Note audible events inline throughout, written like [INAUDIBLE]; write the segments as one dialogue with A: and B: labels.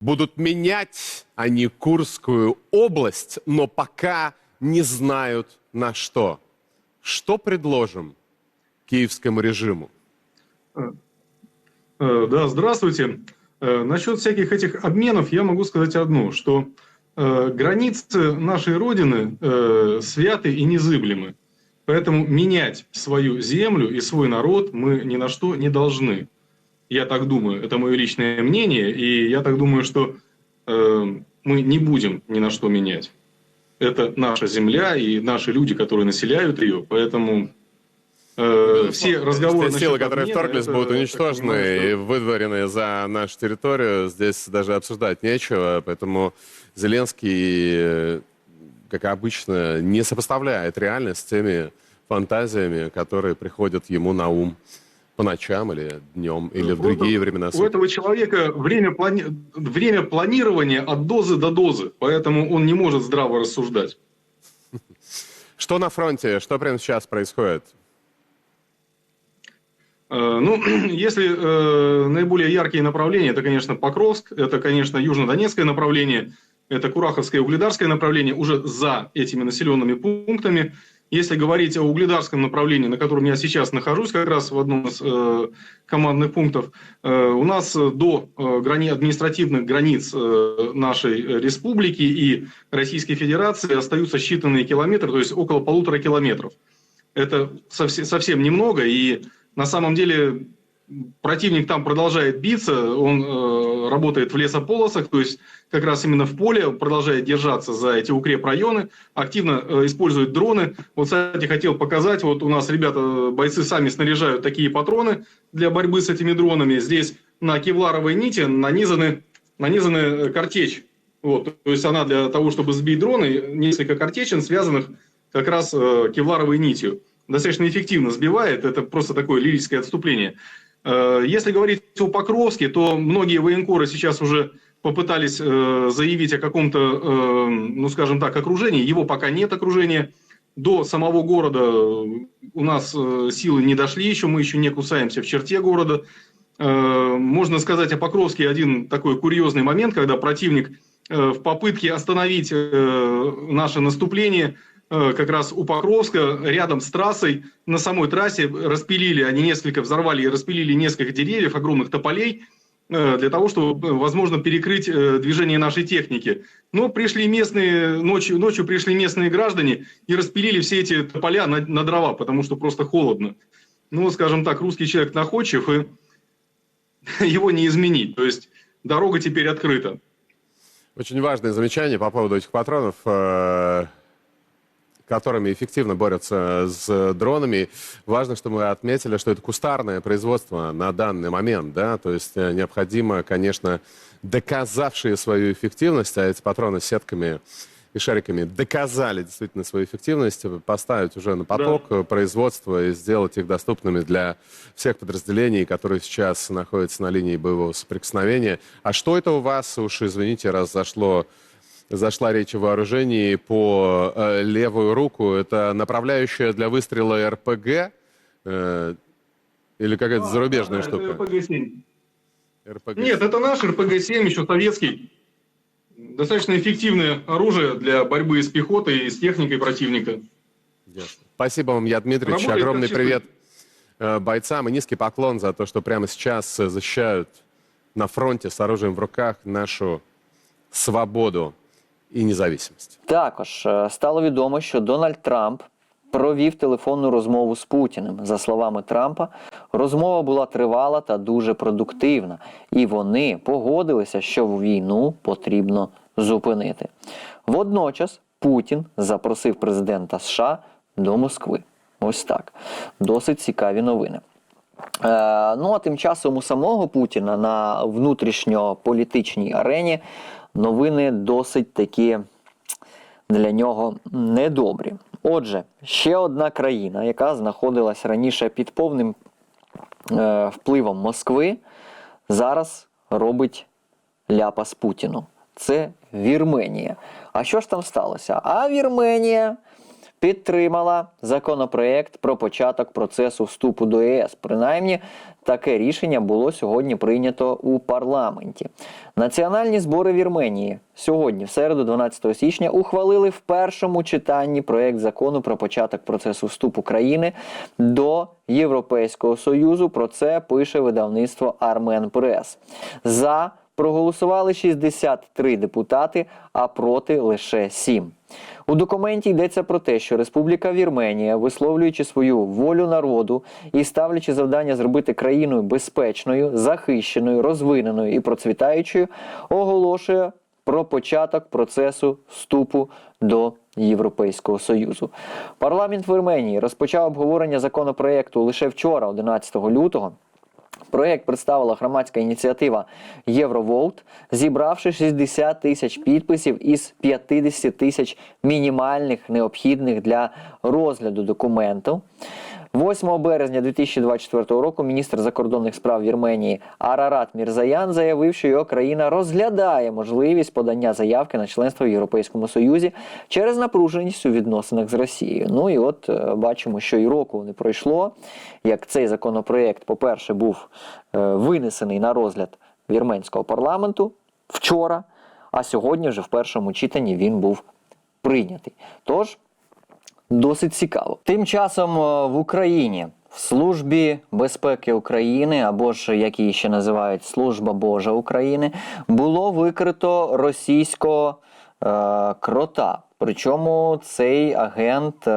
A: Будут менять они Курскую область, но пока не знают на что. Что предложим киевскому режиму?
B: Э, Да, здравствуйте. Э, Насчет всяких этих обменов я могу сказать одно, что э, границы нашей Родины э, святы и незыблемы. Поэтому менять свою землю и свой народ мы ни на что не должны. Я так думаю, это мое личное мнение, и я так думаю, что э, мы не будем ни на что менять. Это наша земля и наши люди, которые населяют ее, поэтому э, все разговоры...
A: Те силы, которые
B: обмена,
A: вторглись,
B: это,
A: будут уничтожены
B: понимаю,
A: и выдворены за нашу территорию. Здесь даже обсуждать нечего, поэтому Зеленский, как обычно, не сопоставляет реальность с теми фантазиями, которые приходят ему на ум по ночам или днем, или в
B: Ну,
A: другие времена
B: У этого человека время, плани... время планирования от дозы до дозы, поэтому он не может здраво рассуждать. [LAUGHS]
A: Что на фронте, что прямо сейчас происходит?
B: Э, Ну, [CLEARS THROAT] если э, наиболее яркие направления, это, конечно, Покровск, это, конечно, Южнодонецкое направление, это Кураховское и Угледарское направление уже за этими населенными пунктами. Если говорить о Угледарском направлении, на котором я сейчас нахожусь, как раз в одном из э, командных пунктов, э, у нас до э, грани... административных границ э, нашей республики и Российской Федерации остаются считанные километры, то есть около полутора километров. Это совсем, совсем немного, и на самом деле противник там продолжает биться, он э, работает в лесополосах, то есть как раз именно в поле продолжает держаться за эти укрепрайоны, активно э, использует дроны. Вот, кстати, хотел показать, вот у нас ребята, бойцы сами снаряжают такие патроны для борьбы с этими дронами. Здесь на кевларовой нити нанизаны, нанизаны э, картечь. Вот, то есть она для того, чтобы сбить дроны, несколько картечин, связанных как раз э, кевларовой нитью. Достаточно эффективно сбивает, это просто такое лирическое отступление. Э, Если говорить о Покровске, то многие военкоры сейчас уже попытались э, заявить о каком-то, э, ну скажем так, окружении. Его пока нет окружения. До самого города у нас силы не дошли еще, мы еще не кусаемся в черте города. Можно сказать о Покровске один такой курьезный момент, когда противник в попытке остановить наше наступление как раз у Покровска, рядом с трассой, на самой трассе распилили, они несколько взорвали и распилили несколько деревьев, огромных тополей, э, для того, чтобы, э, возможно, перекрыть э, движение нашей техники. Но пришли местные, ночью, ночью пришли местные граждане и распилили все эти тополя на, на дрова, потому что просто холодно. Ну, скажем так, русский человек находчив, и [LAUGHS] его не изменить. То есть дорога теперь открыта.
A: Очень важное замечание по поводу этих патронов, э, которыми эффективно борются с дронами. Важно, что мы отметили, что это кустарное производство на данный момент, да, то есть э, необходимо, конечно, доказавшие свою эффективность, а эти патроны с сетками и шариками доказали действительно свою эффективность, поставить уже на поток э, производства и сделать их доступными для всех подразделений, которые сейчас находятся на линии боевого соприкосновения. А что это у вас, уж извините, раз зашло, зашла речь о вооружении по э, левую руку, это направляющая для выстрела РПГ э, или какая-то зарубежная
B: Да,
A: штука?
B: это РПГ-7.
A: РПГ.
B: Нет, это наш РПГ-7, еще советский. Достаточно эффективное оружие для борьбы с пехотой и с техникой противника.
A: Ясно. Спасибо вам, Я Дмитриевич.
B: Работает
A: Огромный привет э, бойцам и низкий поклон за то, что прямо сейчас э, защищают на фронте с оружием в руках нашу свободу і независимость.
C: Також е, стало відомо, що Дональд Трамп провів телефонну розмову з Путіним. За словами Трампа, розмова була тривала та дуже продуктивна, і вони погодилися, що війну потрібно зупинити. Водночас Путін запросив президента США до Москви. Ось так. Досить цікаві новини. Е, ну а тим часом у самого Путіна на внутрішньополітичній арені новини досить такі для нього недобрі. Отже, ще одна країна, яка знаходилась раніше під повним е, впливом Москви, зараз робить ляпас Путіну. Це Вірменія. А що ж там сталося? А Вірменія підтримала законопроект про початок процесу вступу до ЄС. Принаймні, таке рішення було сьогодні прийнято у парламенті. Національні збори Вірменії сьогодні, в середу, 12 січня, ухвалили в першому читанні проект закону про початок процесу вступу країни до Європейського Союзу. Про це пише видавництво Армен Прес. За проголосували 63 депутати, а проти лише 7. У документі йдеться про те, що Республіка Вірменія, висловлюючи свою волю народу і ставлячи завдання зробити країною безпечною, захищеною, розвиненою і процвітаючою, оголошує про початок процесу вступу до Європейського Союзу. Парламент Вірменії розпочав обговорення законопроекту лише вчора, 11 лютого. Проєкт представила громадська ініціатива Євроволт, зібравши 60 тисяч підписів із 50 тисяч мінімальних необхідних для розгляду документу. 8 березня 2024 року міністр закордонних справ Вірменії Арарат Мірзаян заявив, що його країна розглядає можливість подання заявки на членство в Європейському Союзі через напруженість у відносинах з Росією. Ну і от е, бачимо, що і року не пройшло, як цей законопроект, по-перше, був е, винесений на розгляд вірменського парламенту вчора, а сьогодні вже в першому читанні він був прийнятий. Тож Досить цікаво. Тим часом е, в Україні в Службі безпеки України, або ж як її ще називають Служба Божа України, було викрито російського е, крота. Причому цей агент е,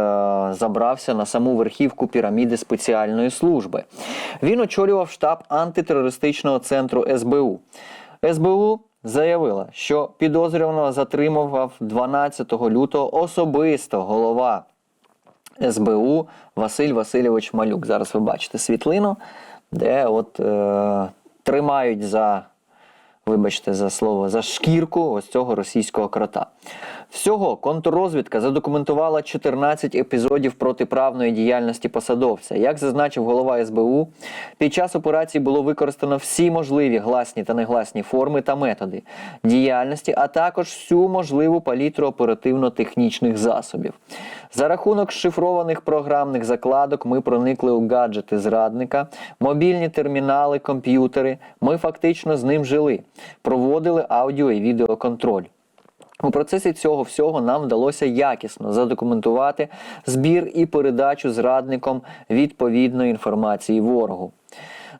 C: забрався на саму верхівку піраміди спеціальної служби. Він очолював штаб антитерористичного центру СБУ. СБУ заявила, що підозрюваного затримував 12 лютого особисто голова СБУ Василь Васильович Малюк. Зараз ви бачите світлину, де от е, тримають за, вибачте за слово, за шкірку ось цього російського крота. Всього контррозвідка задокументувала 14 епізодів протиправної діяльності посадовця. Як зазначив голова СБУ, під час операції було використано всі можливі гласні та негласні форми та методи діяльності, а також всю можливу палітру оперативно-технічних засобів. За рахунок шифрованих програмних закладок ми проникли у гаджети зрадника, мобільні термінали, комп'ютери. Ми фактично з ним жили, проводили аудіо і відеоконтроль. У процесі цього всього нам вдалося якісно задокументувати збір і передачу зрадником відповідної інформації ворогу.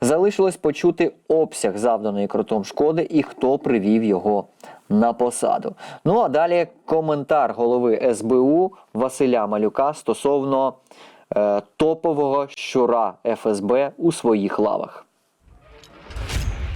C: Залишилось почути обсяг завданої кротом шкоди і хто привів його на посаду. Ну а далі коментар голови СБУ Василя Малюка стосовно е, топового щура ФСБ у своїх лавах.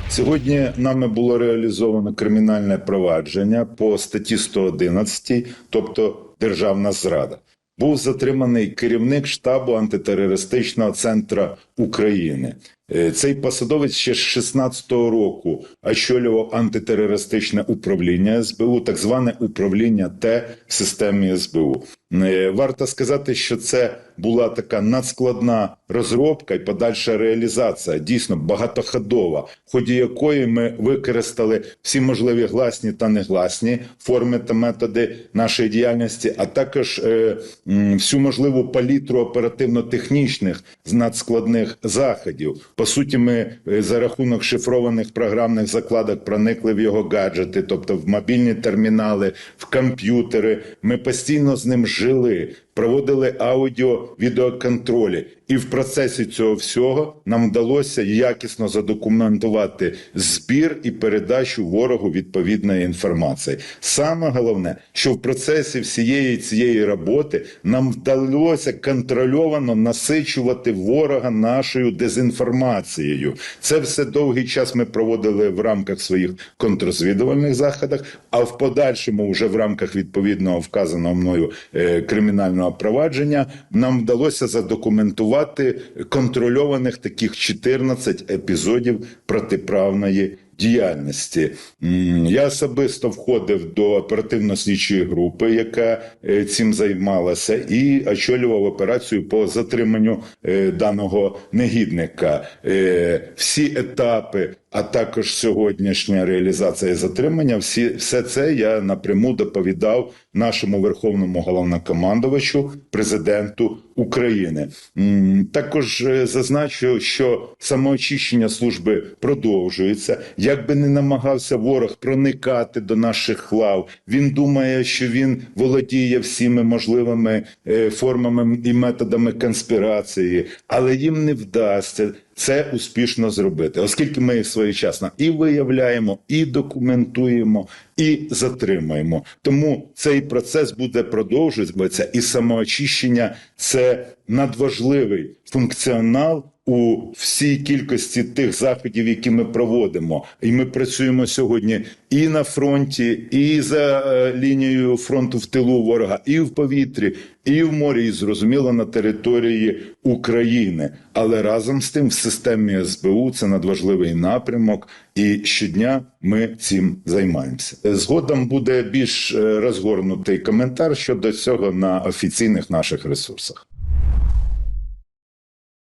D: Сьогодні нами було реалізовано кримінальне провадження по статті 111, тобто державна зрада. Був затриманий керівник штабу антитерористичного центру України. Е, Цей посадовець ще з 16-го року очолював антитерористичне управління СБУ, так зване управління Т в системі СБУ. Е, Варто сказати, що це була така надскладна розробка і подальша реалізація, дійсно багатоходова, в ході якої ми використали всі можливі гласні та негласні форми та методи нашої діяльності, а також е, всю можливу палітру оперативно-технічних надскладних заходів. По суті, ми е, за рахунок шифрованих програмних закладок проникли в його гаджети, тобто в мобільні термінали, в комп'ютери. Ми постійно з ним жили, проводили аудіо відеоконтролі. І в процесі цього всього нам вдалося якісно задокументувати збір і передачу ворогу відповідної інформації. Саме головне, що в процесі всієї цієї роботи нам вдалося контрольовано насичувати ворога нашою дезінформацією. Це все довгий час ми проводили в рамках своїх контррозвідувальних заходах, а в подальшому, вже в рамках відповідного вказаного мною е, кримінального провадження, нам вдалося задокументувати контрольованих таких 14 епізодів протиправної діяльності. Я особисто входив до оперативно-слідчої групи, яка е, цим займалася, і очолював операцію по затриманню е, даного негідника. Е, Всі етапи а також сьогоднішня реалізація затримання. Всі все це я напряму доповідав нашому верховному головнокомандувачу, президенту України. Також е, зазначу, що самоочищення служби продовжується. Як би не намагався ворог проникати до наших лав, він думає, що він володіє всіми можливими е, формами і методами конспірації, але їм не вдасться це успішно зробити, оскільки ми своєчасно і виявляємо, і документуємо, і затримуємо. Тому цей процес буде продовжуватися, і самоочищення це надважливий функціонал. У всій кількості тих заходів, які ми проводимо, і ми працюємо сьогодні і на фронті, і за е, лінією фронту в тилу ворога, і в повітрі, і в морі, і зрозуміло на території України. Але разом з тим, в системі СБУ це надважливий напрямок, і щодня ми цим займаємося. Згодом буде більш е, розгорнутий коментар щодо цього на офіційних наших ресурсах.